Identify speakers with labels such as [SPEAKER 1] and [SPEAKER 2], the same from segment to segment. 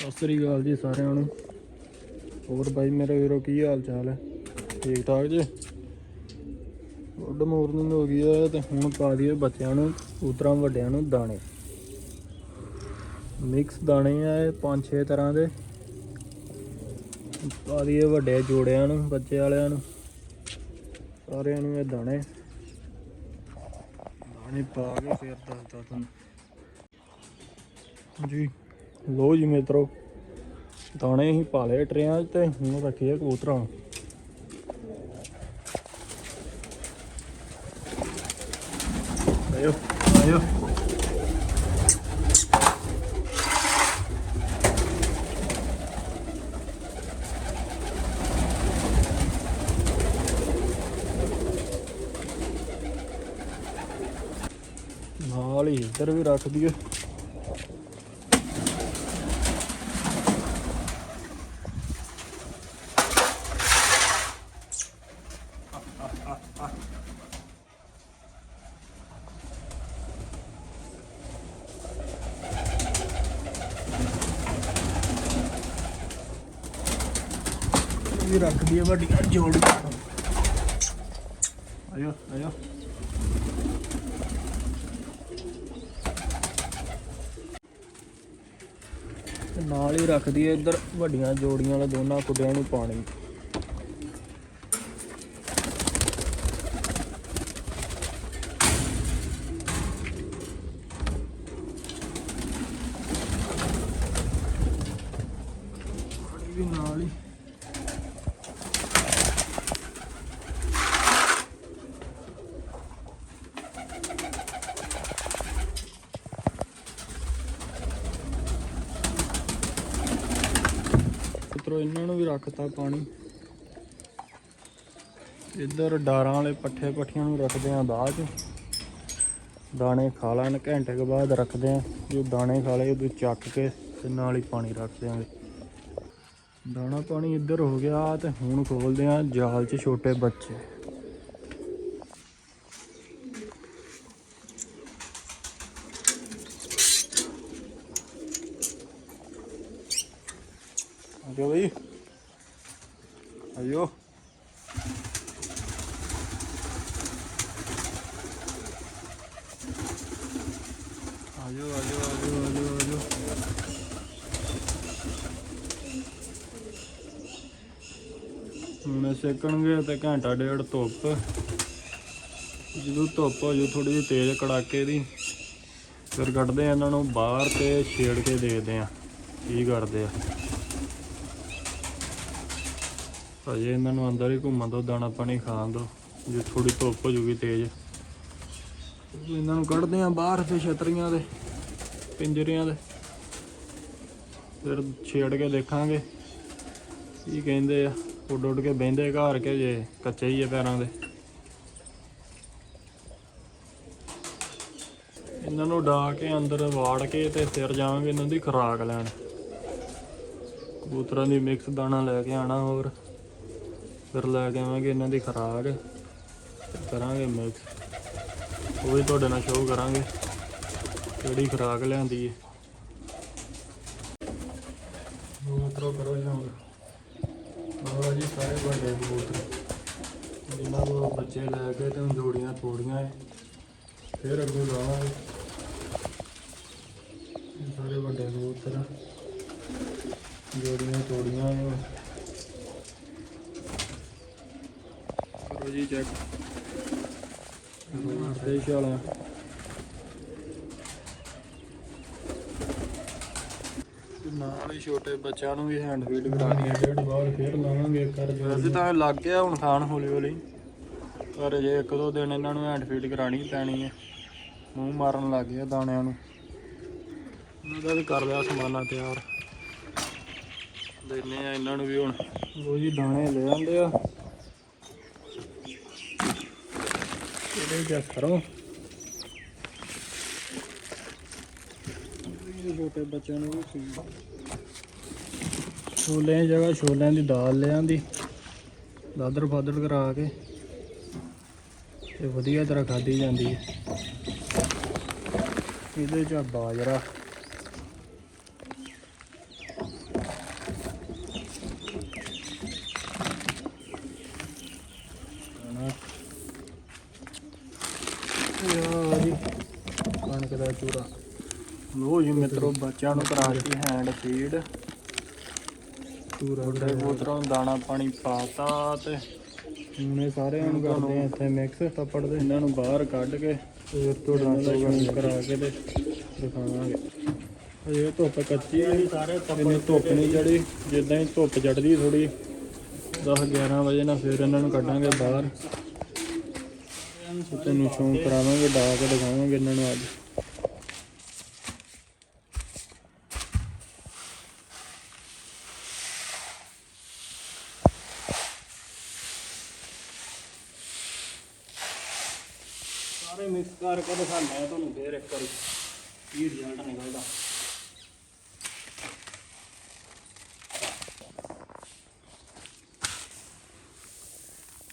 [SPEAKER 1] ਸਤਿ ਸ੍ਰੀ ਅਕਾਲ ਜੀ ਸਾਰਿਆਂ ਨੂੰ। ਹੋਰ ਬਾਈ ਮੇਰੇ ਵੀਰੋ, ਕੀ ਹਾਲ ਚਾਲ ਹੈ? ਠੀਕ ਠਾਕ ਜੀ? ਗੁੱਡ ਮਾਰਨਿੰਗ ਹੋ ਗਈ ਹੈ ਤੇ ਹੁਣ ਪਾ ਦਈਏ ਬੱਚਿਆਂ ਨੂੰ ਉਤਰਾਂ ਵੱਡਿਆਂ ਨੂੰ ਦਾਣੇ। ਮਿਕਸ ਦਾਣੇ ਆ ਇਹ ਪੰਜ ਛੇ ਤਰ੍ਹਾਂ ਦੇ। ਪਾ ਦਈਏ ਵੱਡੇ ਜੋੜਿਆਂ ਨੂੰ, ਬੱਚੇ ਵਾਲਿਆਂ ਨੂੰ। ਸਾਰਿਆਂ ਨੂੰ ਇਹ ਦਾਣੇ। ਦਾਣੇ ਪਾ ਕੇ ਫਿਰ ਦੱਸਦਾ ਤੁਹਾਨੂੰ। ਜੀ ਲੋ ਜੀ ਮਿੱਤਰੋ, ਦਾਣੇ ਹੀ ਪਾਲੇ ਟਰਿਆਂ 'ਚ ਤੇ ਹੁਣ ਰੱਖੀਏ ਕਬੂਤਰਾਂ ਆਇਓ ਆਇਓ। ਨਾਲ ਹੀ ਇੱਧਰ ਵੀ ਰੱਖ ਦਈਏ। ਵੀ ਰੱਖ ਦਈਏ ਵੱਡੀਆਂ ਜੋੜੀਆਂ ਆਇਓ ਆਇਓ। ਨਾਲ ਹੀ ਰੱਖਦੀ ਹੈ ਇੱਧਰ ਵੱਡੀਆਂ ਜੋੜੀਆਂ ਵਾਲੇ ਦੋਨਾਂ ਕੁੱਡਿਆਂ ਨੂੰ ਪਾਣੀ ਵੀ ਨਾਲ ਹੀ ਮਿੱਤਰੋ, ਇਹਨਾਂ ਨੂੰ ਵੀ ਰੱਖਤਾ ਪਾਣੀ। ਇੱਧਰ ਡਾਰਾਂ ਵਾਲੇ ਪੱਠੇ ਪੱਠੀਆਂ ਨੂੰ ਰੱਖਦੇ ਆ ਬਾਅਦ ਚ। ਦਾਣੇ ਖਾ ਲੈਣ, ਘੰਟੇ ਕੇ ਬਾਅਦ ਰੱਖਦੇ ਆ। ਜੋ ਦਾਣੇ ਖਾ ਲਏ ਉਹ ਚੱਕ ਕੇ ਤੇ ਨਾਲ ਹੀ ਪਾਣੀ ਰੱਖ ਦਿਆਂਗੇ। ਦਾਣਾ ਪਾਣੀ ਇੱਧਰ ਹੋ ਗਿਆ ਤੇ ਹੁਣ ਖੋਲਦੇ ਆ ਜਾਲ 'ਚ ਛੋਟੇ ਬੱਚੇ। ਆਜੋ ਬਈ ਆਜੋ ਆਜੋ ਆਜੋ ਆਜੋ ਆਜੋ ਆਜੋ ਹੁਣ ਇਹ ਸੇਕਣਗੇ ਤੇ ਘੰਟਾ ਡੇਢ ਧੁੱਪ। ਜਦੋਂ ਧੁੱਪ ਹੋ ਜੂ ਥੋੜੀ ਜਿਹੀ ਤੇਜ਼ ਕੜਾਕੇ ਦੀ, ਫਿਰ ਕੱਢਦੇ ਆ ਇਹਨਾਂ ਨੂੰ ਬਾਹਰ ਤੇ ਛੇੜ ਕੇ ਦੇਖਦੇ ਆ, ਕੀ ਕਰਦੇ ਆ। ਅਜੇ ਇਹਨਾਂ ਨੂੰ ਅੰਦਰ ਹੀ ਘੁੰਮਣ ਦੋ ਦਾਣਾ ਪਾਣੀ ਖਾਣ ਦੋ ਜੇ ਥੋੜੀ ਧੁੱਪ ਹੋ ਜੂਗੀ ਤੇਜ਼। ਇਹਨਾਂ ਨੂੰ ਕੱਢਦੇ ਆ ਬਾਹਰ ਤੇ ਛਤਰੀਆਂ ਦੇ, ਪਿੰਜਰਿਆਂ ਦੇ। ਫਿਰ ਛੇੜ ਕੇ ਦੇਖਾਂਗੇ, ਕੀ ਕਹਿੰਦੇ ਆ। ਉੱਡ ਉੱਡ ਕੇ ਬਹਿੰਦੇ ਘਰ ਕੇ ਜੇ, ਕੱਚੇ ਹੀ ਆ ਪੈਰਾਂ ਦੇ। ਇਹਨਾਂ ਨੂੰ ਡਾ ਕੇ ਅੰਦਰ ਵਾੜ ਕੇ ਤੇ ਫਿਰ ਜਾਵਾਂਗੇ ਇਹਨਾਂ ਦੀ ਖੁਰਾਕ ਲੈਣ। ਕਬੂਤਰਾਂ ਦੀ ਮਿਕਸ ਦਾਣਾ ਲੈ ਕੇ ਆਣਾ ਹੋਰ। ਫਿਰ ਲੈ ਕੇ ਆਵਾਂਗੇ ਇਹਨਾਂ ਦੀ ਖੁਰਾਕ ਕਰਾਂਗੇ ਮਿਕਸ। ਉਹ ਵੀ ਤੁਹਾਡੇ ਨਾਲ ਸ਼ੋਅ ਕਰਾਂਗੇ ਕਿਹੜੀ ਖੁਰਾਕ ਲਿਆਂਦੀ ਹੈ ਕਬੂਤਰੋ ਕਰੋ ਸ਼ੌਂਕ ਆਹ ਜੀ, ਸਾਰੇ ਵੱਡੇ ਕਬੂਤਰ। ਜਿਨ੍ਹਾਂ ਕੋਲ ਬੱਚੇ ਲੈ ਕੇ ਤੇ ਹੁਣ ਜੋੜੀਆਂ ਤੋੜੀਆਂ ਏ। ਫਿਰ ਅੱਗੋਂ ਲਾਵਾਂਗੇ। ਸਾਰੇ ਵੱਡੇ ਕਬੂਤਰ ਆ। ਜੋੜੀਆਂ ਤੋੜੀਆਂ ਏ ਹੁਣ। ਕਰੋ ਜੀ ਚੈੱਕ ਤੇ ਸ਼ਾਲਾ ਨਾਲ ਹੀ ਛੋਟੇ ਬੱਚਿਆਂ ਨੂੰ ਵੀ ਹੈਂਡ ਫੀਡ ਕਰਾਣੀ ਹੈ ਡੇਢ ਬਾਅਦ ਫੇਰ ਲਾਵਾਂਗੇ ਕਰ ਵੈਸੇ ਤਾਂ ਲੱਗ ਗਿਆ ਹੁਣ ਖਾਣ ਹੌਲੀ ਹੌਲੀ। ਪਰ ਜੇ ਇੱਕ ਦੋ ਦਿਨ ਇਹਨਾਂ ਨੂੰ ਹੈਂਡ ਫੀਡ ਕਰਾਣੀ ਪੈਣੀ ਹੈ ਮੂੰਹ ਮਾਰਨ ਲੱਗ ਗਿਆ ਦਾਣਿਆਂ ਨੂੰ। ਦਾ ਵੀ ਕਰ ਲਿਆ ਸਮਾਨਾ ਤਿਆਰ। ਦਿੰਨੇ ਆ ਇਹਨਾਂ ਨੂੰ ਵੀ ਹੁਣ। ਉਹ ਜੀ ਦਾਣੇ ਲੈ ਆਂਦੇ ਆ। ਇਹਦੇ ਕਿਆ ਕਰੋ। ਇਹ ਛੋਟੇ ਬੱਚਿਆਂ ਨੂੰ ਵੀ ਛੋਲਿਆਂ ਦੀ ਜਗ੍ਹਾ ਛੋਲਿਆਂ ਦੀ ਦਾਲ ਲੈ ਆਂਦੀ ਦਾਦਰ ਫਾਦਰ ਕਰਾ ਕੇ। ਤੇ ਵਧੀਆ ਤਰ੍ਹਾਂ ਖਾਧੀ ਜਾਂਦੀ। ਹੈ ਇਹਦੇ ਚ ਬਾਜਰਾ। ਲੋ ਜੀ ਮਿੱਤਰੋ ਬੱਚਿਆਂ ਨੂੰ ਕਰਾ ਦਿੱਤੀ ਹੈਂਡ ਫੀਡ
[SPEAKER 2] ਪੂਰਾ
[SPEAKER 1] ਕਬੂਤਰਾਂ ਨੂੰ ਦਾਣਾ ਪਾਣੀ ਪਾਤਾ ਤੇ
[SPEAKER 2] ਹੁਣ ਇਹ ਸਾਰਿਆਂ ਨੂੰ ਕਰਦੇ ਆ ਇੱਥੇ ਮਿਕਸ ਤੱਪੜ ਦੇ।
[SPEAKER 1] ਇਹਨਾਂ ਨੂੰ ਬਾਹਰ ਕੱਢ ਕੇ
[SPEAKER 2] ਫਿਰ ਤੋਂ
[SPEAKER 1] ਸ਼ੌਂਕ ਕਰਾ ਕੇ ਤੇ ਦਿਖਾਵਾਂਗੇ। ਅਜੇ ਧੁੱਪ ਕੱਚੀ ਆ ਸਾਰੇ ਇਹਨੇ ਧੁੱਪ ਨਹੀਂ ਚੜੀ ਜਿੱਦਾਂ ਹੀ ਧੁੱਪ ਚੜਦੀ ਥੋੜੀ 10 11 ਵਜੇ ਨਾਲ ਫਿਰ ਇਹਨਾਂ ਨੂੰ ਕੱਢਾਂਗੇ ਬਾਹਰ। ਤੈਨੂੰ ਸ਼ੌਂਕ ਕਰਾਵਾਂਗੇ ਡਾ ਕੇ ਦਿਖਾਵਾਂਗੇ ਇਹਨਾਂ ਨੂੰ ਅੱਜ। ਸਾਰੇ ਮਿਕਸ ਕਰਕੇ ਦਿਖਾਉਂਦੇ ਤੁਹਾਨੂੰ, ਫੇਰ ਇੱਕ ਵਾਰੀ ਕੀ ਰਿਜ਼ਲਟ ਨਿਕਲਦਾ।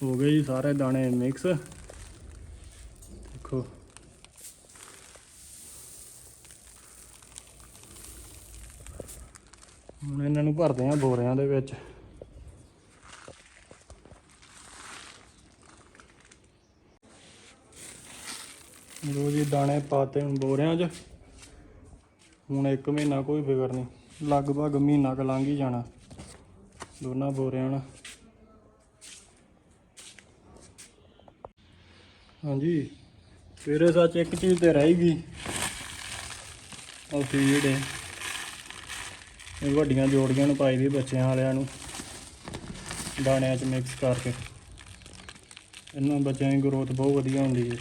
[SPEAKER 1] ਹੋ ਗਏ ਜੀ ਸਾਰੇ ਦਾਣੇ ਮਿਕਸ ਦੇਖੋ। ਹੁਣ ਇਹਨਾਂ ਨੂੰ ਭਰਦੇ ਆ ਬੋਰਿਆਂ ਦੇ ਵਿੱਚ ਲੋ ਜੀ ਦਾਣੇ ਪਾਤੇ ਹੁਣ ਬੋਰਿਆਂ 'ਚ। ਹੁਣ ਇੱਕ ਮਹੀਨਾ ਕੋਈ ਫਿਕਰ ਨਹੀਂ। ਲਗਭਗ ਮਹੀਨਾ ਕ ਲੰਘ ਹੀ ਜਾਣਾ। ਦੋਨਾਂ ਬੋਰਿਆਂ ਨਾਲ। ਹਾਂਜੀ। ਸਵੇਰੇ ਸੱਚ ਇੱਕ ਚੀਜ਼ ਤੇ ਰਹਿ ਗਈ। ਉਹ ਫੀਡ ਹੈ ਇਹ ਵੱਡੀਆਂ ਜੋੜੀਆਂ ਨੂੰ ਪਾਈ ਦੀ ਬੱਚਿਆਂ ਵਾਲਿਆਂ ਨੂੰ। ਦਾਣਿਆਂ 'ਚ ਮਿਕਸ ਕਰਕੇ। ਇਹਨਾਂ ਬੱਚਿਆਂ ਦੀ ਗਰੋਥ ਬਹੁਤ ਵਧੀਆ ਹੁੰਦੀ ਹੈ।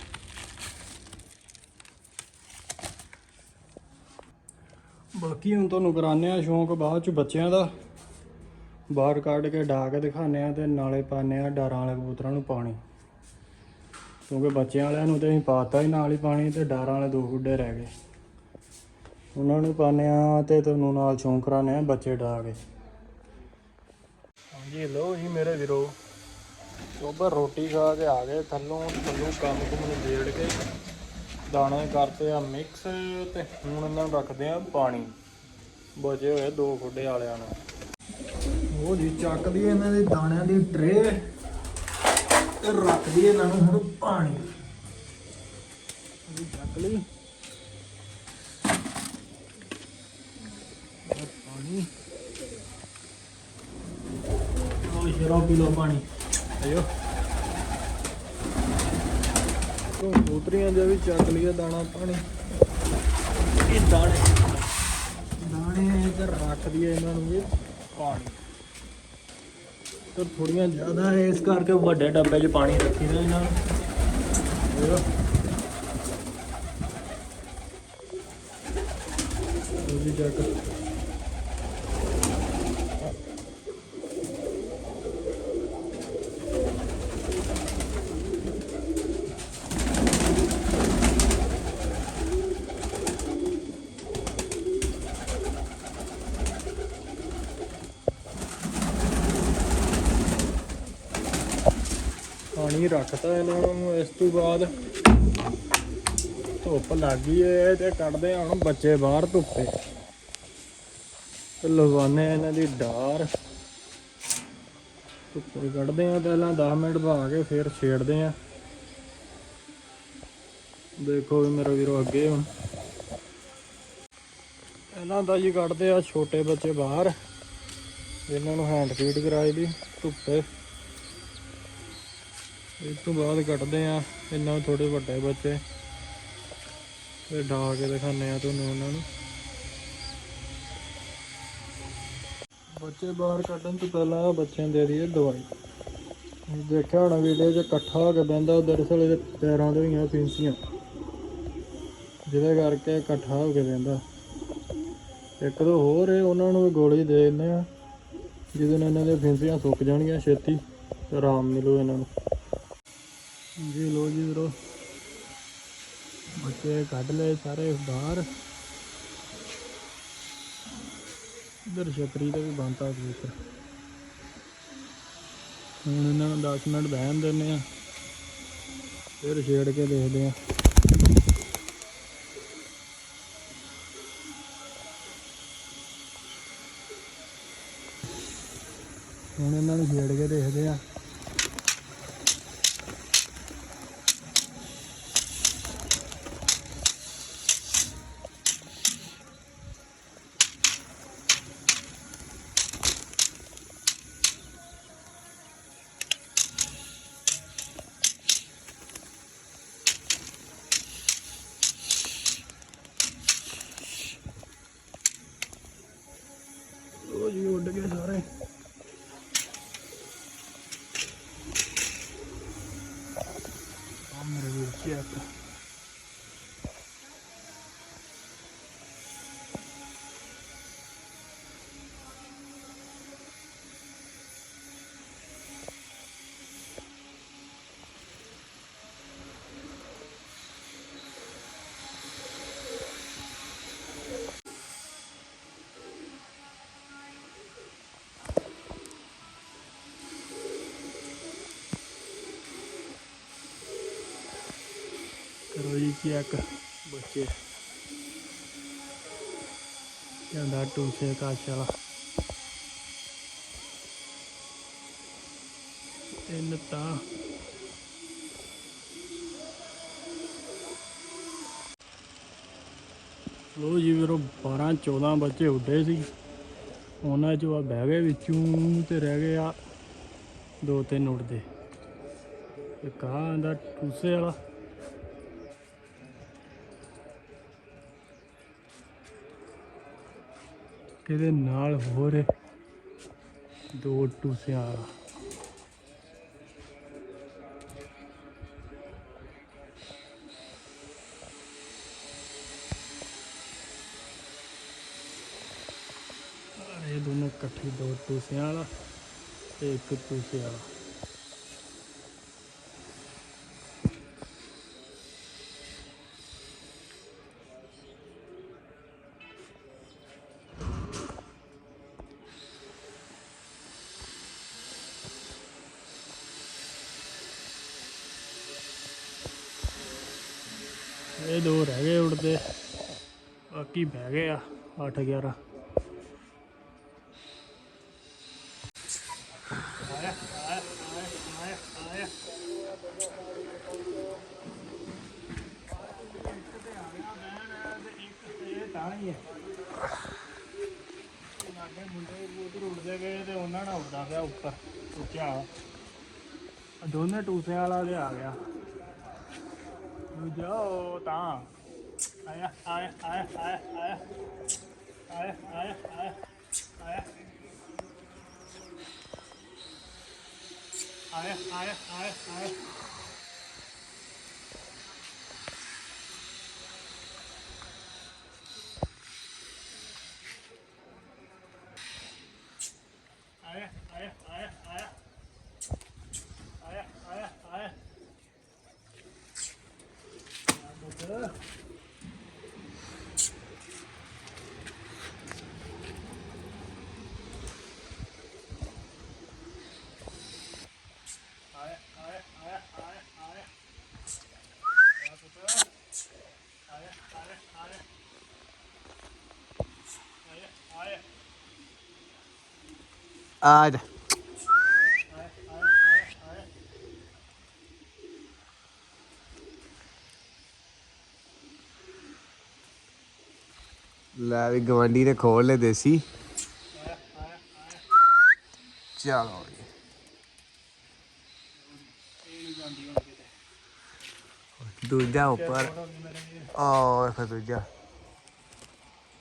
[SPEAKER 1] ਬਾਕੀ ਹੁਣ ਤੁਹਾਨੂੰ ਕਰਾਉਂਦੇ ਆ ਸ਼ੌਂਕ ਬਾਅਦ ਚ ਬੱਚਿਆਂ ਦਾ। ਬਾਹਰ ਕੱਢ ਕੇ ਡਾ ਕੇ ਦਿਖਾਉਂਦੇ ਆ ਤੇ ਨਾਲੇ ਪਾਉਂਦੇ ਆ ਡਾਰਾਂ ਵਾਲੇ ਕਬੂਤਰਾਂ ਨੂੰ ਪਾਣੀ। ਕਿਉਂਕਿ ਬੱਚਿਆਂ ਵਾਲਿਆਂ ਨੂੰ ਤੇ ਅਸੀਂ ਪਾਤਾ ਹੀ ਨਾਲ ਹੀ ਪਾਣੀ ਤੇ ਡਾਰਾਂ ਵਾਲੇ ਦੋ ਗੁੱਡੇ ਰਹਿ ਗਏ। ਉਹਨਾਂ ਨੂੰ ਪਾਉਂਦੇ ਆ ਤੇ ਤੁਹਾਨੂੰ ਨਾਲ ਸ਼ੌਂਕ ਕਰਾਉਂਦੇ ਆ ਬੱਚੇ ਡਾ ਕੇ। ਹਾਂਜੀ ਲੋ ਜੀ ਮੇਰੇ ਵੀਰੋ ਚੋਬਰ ਰੋਟੀ ਖਾ ਕੇ ਆ ਗਏ ਥੱਲੋਂ ਥੱਲੋਂ ਕੰਮ ਕੁਮ ਨੂੰ ਕੇ। ਦਾਣੇ ਕਰਤੇ ਆ ਮਿਕਸ ਤੇ ਹੁਣ ਇਹਨਾਂ ਨੂੰ ਰੱਖਦੇ ਆ ਪਾਣੀ। ਬਚੇ ਹੋਏ ਦੋ ਖੁੱਡੇ ਵਾਲਿਆਂ ਨੂੰ ਉਹ ਜੀ ਚੱਕ ਲਈ ਇਹਨਾਂ ਦੇ ਦਾਣਿਆਂ ਦੀ ਟਰੇ ਤੇ ਰੱਖ ਦਈਏ ਇਹਨਾਂ ਨੂੰ ਹੁਣ ਪਾਣੀ। ਇਹ ਚੱਕ ਲਈ। ਪਾਣੀ। ਉਹ ਸ਼ਰੋ ਪੀ ਲਓ ਪਾਣੀ। ਆਇਓ। ਤੋਂ ਕਬੂਤਰੀਆਂ ਦੇ ਵੀ ਚੱਕ ਲਿਆ ਦਾਣਾ ਪਾਣੀ। ਇਹ ਦਾਣੇ। ਦਾਣੇ ਇੱਧਰ ਰੱਖ ਦਈਏ ਇਹਨਾਂ ਨੂੰ ਵੀ ਪਾਣੀ ਤੇ ਥੋੜੀਆਂ ਜ਼ਿਆਦਾ ਹੈ ਇਸ ਕਰਕੇ ਵੱਡੇ ਡੱਬੇ 'ਚ ਪਾਣੀ ਰੱਖੀਦਾ ਇਹਨਾਂ ਨੂੰ ਦੇਖੋ। ਉਹ ਵੀ ਚੱਕ ਪਾਣੀ ਰੱਖਤਾ ਇਹਨਾਂ ਨੂੰ ਇਸ ਤੋਂ ਬਾਅਦ ਧੁੱਪ ਲੱਗ ਗਈ ਏ ਤੇ ਕੱਢਦੇ ਆ ਹੁਣ ਬੱਚੇ ਬਾਹਰ ਧੁੱਪੇ। ਤੇ ਲਗਾਉਂਦੇ ਇਹਨਾਂ ਦੀ ਡਾਰ। ਧੁੱਪੇ ਕੱਢਦੇ ਆ ਪਹਿਲਾਂ 10 ਮਿੰਟ ਬਾ ਕੇ ਫਿਰ ਛੇੜਦੇ ਆ ਦੇਖੋ ਵੀ ਮੇਰਾ ਵੀਰੋ ਅੱਗੇ ਹੁਣ। ਇਹਨਾਂ ਦਾ ਜੀ ਕੱਢਦੇ ਆ ਛੋਟੇ ਬੱਚੇ ਬਾਹਰ ਇਹਨਾਂ ਨੂੰ ਹੈਂਡ ਫੀਡ ਕਰਾਈ ਦੀ ਧੁੱਪੇ। ਇਸ ਤੋਂ ਬਾਅਦ ਕੱਢਦੇ ਆ ਇਹਨਾਂ ਥੋੜੇ ਵੱਡੇ ਬੱਚੇ। ਤੇ ਡਾ ਕੇ ਦਿਖਾਉਂਦੇ ਆ ਤੁਹਾਨੂੰ ਉਹਨਾਂ ਨੂੰ। ਬੱਚੇ ਬਾਹਰ ਕੱਢਣ ਤੋਂ ਪਹਿਲਾਂ ਬੱਚਿਆਂ ਨੂੰ ਦੇ ਦਈਏ ਦਵਾਈ। ਦੇਖਿਆ ਹੋਣਾ ਵੀਡੀਓ 'ਚ ਇਕੱਠਾ ਹੋ ਕੇ ਬਹਿੰਦਾ, ਦਰਅਸਲ ਇਹਦੇ ਪੈਰਾਂ ਦੇ ਹੋਈਆਂ ਫਿੰਸੀਆਂ। ਜਿਹਦੇ ਕਰਕੇ ਇਕੱਠਾ ਹੋ ਕੇ ਬਹਿੰਦਾ। ਇੱਕ ਦੋ ਹੋਰ ਏ ਉਹਨਾਂ ਨੂੰ ਵੀ ਗੋਲੀ ਦੇ ਦਿੰਦੇ ਆ ਜਿਹਦੇ ਨਾਲ ਇਹਨਾਂ ਦੀਆਂ ਫਿੰਸੀਆਂ ਸੁੱਕ ਜਾਣਗੀਆਂ ਛੇਤੀ। ਆਰਾਮ ਮਿਲੂ ਇਹਨਾਂ ਨੂੰ। ਜੀ ਲੋ ਜੀ ਵੀਰੋ। ਬੱਚੇ ਕੱਢ ਲਏ ਸਾਰੇ ਬਾਹਰ। ਇਧਰ ਛਤਰੀ ਤੇ ਵੀ ਬੰਤਾ ਕਬੂਤਰ ਹੁਣ ਇਹਨਾਂ ਨੂੰ 10 ਮਿੰਟ ਬਹਿਣ ਦਿੰਦੇ ਆ ਫਿਰ ਛੇੜ ਕੇ ਦੇਖਦੇ ਆ ਹੁਣ ਇਹਨਾਂ ਨੂੰ ਛੇੜ ਕੇ ਦੇਖਦੇ ਆ ਜੀ ਉੱਡ ਗਏ ਸਾਰੇ। ਕਰੋ ਜੀ ਚੈੱਕ ਬੱਚੇ। ਜਾਂਦਾ ਟੂਸੇ ਕਾਸ਼ ਵਾਲਾ। ਤਿੰਨ ਤਾਂ। ਲੋ ਜੀ ਵੀਰੋ 12 14 ਬੱਚੇ ਉੱਡੇ ਸੀ। ਉਹਨਾਂ ਚੋਂ ਆ ਬਹਿ ਗਏ ਵਿੱਚੋਂ ਤੇ ਰਹਿ ਗਏ ਆ ਦੋ ਤਿੰਨ ਉੱਡਦੇ। ਇੱਕ ਆ ਆਂਦਾ ਟੂਸੇ ਵਾਲਾ। ਇਹਦੇ ਨਾਲ ਹੋਰ ਦੋ ਟੂਸਿਆਂ ਵਾਲਾ। ਇਹ ਦੋਨੋਂ ਇਕੱਠੇ ਦੋ ਟੂਸਿਆਂ ਵਾਲਾ ਤੇ ਇੱਕ ਟੂਸੇ ਵਾਲਾ। ਹੈਗੇ ਆ ਉੱਡਦੇ ਗਏ ਉਹਨਾਂ ਨਾਲ ਉੱਡਦਾ ਗਿਆ। ਉੱਪਰ ਉੱਚਾ ਵਾਲਾ ਆ ਗਿਆ ਦੂਜਾ ਉਹ ਤਾਂ ਆਇਆ ਆਇਆ ਆਇਆ ਆਇਆ ਆਇਆ ਆਇਆ ਆਇਆ ਆਇਆ ਆਇਆ ਆਇਆ ਆਇਆ ਆਇਆ ਆਇਆ ਆਇਆ ਆ
[SPEAKER 3] ਜਾ ਲੈ ਵੀ ਗਵਾਂਡੀ ਨੇ ਖੋਲ ਲੈ ਦੇਸੀ। ਚਲੋ ਦੂਜਾ ਉੱਪਰ। ਔਰ ਫਿਰ ਦੂਜਾ।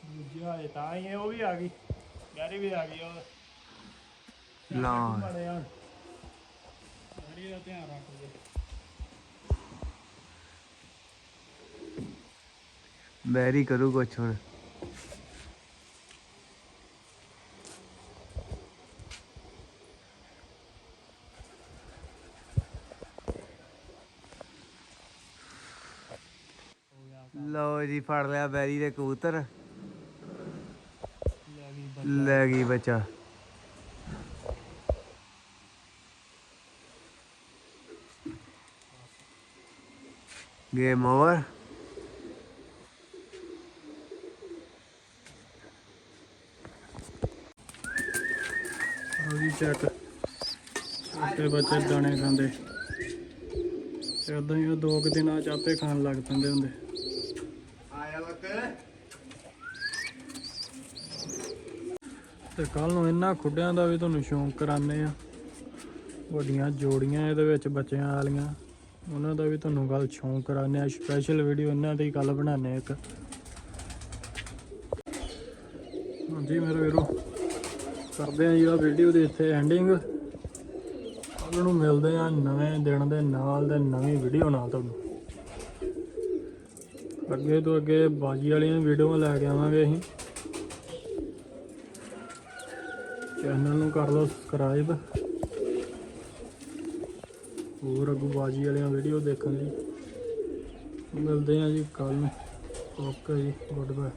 [SPEAKER 1] ਦੂਜਾ ਇਹ ਤਾਂ ਹੀ ਉਹ ਵੀ ਆ ਗਈ। ਯਾਰੀ ਵੀ ਆ ਗਈ, ਉਹ।
[SPEAKER 3] ਨਾ
[SPEAKER 1] ਬੜੇ ਆ ਗੈਰੀ ਦਾ ਧਿਆਨ ਰੱਖਦੇ
[SPEAKER 3] ਮੈਰੀ ਕਰੂ ਕੁਛ ਹੁਣ ਲਓ ਜੀ ਫੜ ਲਿਆ ਬੈਰੀ ਦੇ ਕਬੂਤਰ
[SPEAKER 1] ਲੈ ਗਈ ਬੱਚਾ
[SPEAKER 3] ਓਵਰ
[SPEAKER 1] ਉਹ ਵੀ ਚੈੱਕ। ਛੋਟੇ ਬੱਚੇ ਦਾਣੇ ਖਾਂਦੇ। ਤੇ ਉਦਾਂ ਹੀ ਉਹ ਦੋ ਕੁ ਦਿਨਾਂ ਚ ਆਪੇ ਖਾਣ ਲੱਗ ਪੈਂਦੇ ਹੁੰਦੇ।
[SPEAKER 3] ਆਇਆ ਵਕ
[SPEAKER 1] ਤੇ ਕੱਲ ਨੂੰ ਇਹਨਾਂ ਖੁੱਡਿਆਂ ਦਾ ਵੀ ਤੁਹਾਨੂੰ ਸ਼ੌਂਕ ਕਰਾਣੇ ਆ ਵੱਡੀਆਂ ਜੋੜੀਆਂ ਇਹਦੇ ਵਿੱਚ ਬੱਚਿਆਂ ਵਾਲੀਆਂ। ਉਹਨਾਂ ਦਾ ਵੀ ਤੁਹਾਨੂੰ ਗੱਲ ਸ਼ੌਂਕ ਕਰਾਉਂਦੇ ਆ ਸਪੈਸ਼ਲ ਵੀਡੀਓ ਇਹਨਾਂ ਦੀ ਗੱਲ ਬਣਾਉਂਦੇ ਬਣਾਣੇ ਇੱਕ। ਹਾਂਜੀ ਮੇਰੇ ਵੀਰੋ, ਕਰਦੇ ਆ ਜੀ ਆ ਵੀਡੀਓ ਦੀ ਇੱਥੇ ਐਂਡਿੰਗ ਕੱਲ ਨੂੰ ਮਿਲਦੇ ਆ ਨਵੇਂ ਦਿਨ ਦੇ ਨਾਲ ਤੇ ਨਵੀਂ ਵੀਡੀਓ ਨਾਲ ਤੁਹਾਨੂੰ। ਅੱਗੇ ਤੋਂ ਅੱਗੇ ਬਾਜੀ ਵਾਲੀਆਂ ਵੀਡੀਓਆਂ ਲੈ ਕੇ ਆਵਾਂਗੇ ਅਸੀਂ। ਚੈਨਲ ਨੂੰ ਕਰ ਲਓ ਸਬਸਕ੍ਰਾਈਬ ਹੋਰ ਅੱਗੋਂ ਬਾਜੀ ਵਾਲੀਆਂ ਵੀਡੀਓ ਦੇਖਣ ਲਈ। ਮਿਲਦੇ ਆ ਜੀ ਕੱਲ ਨੂੰ। ਓਕੇ ਜੀ, ਗੁੱਡ ਬਾਏ।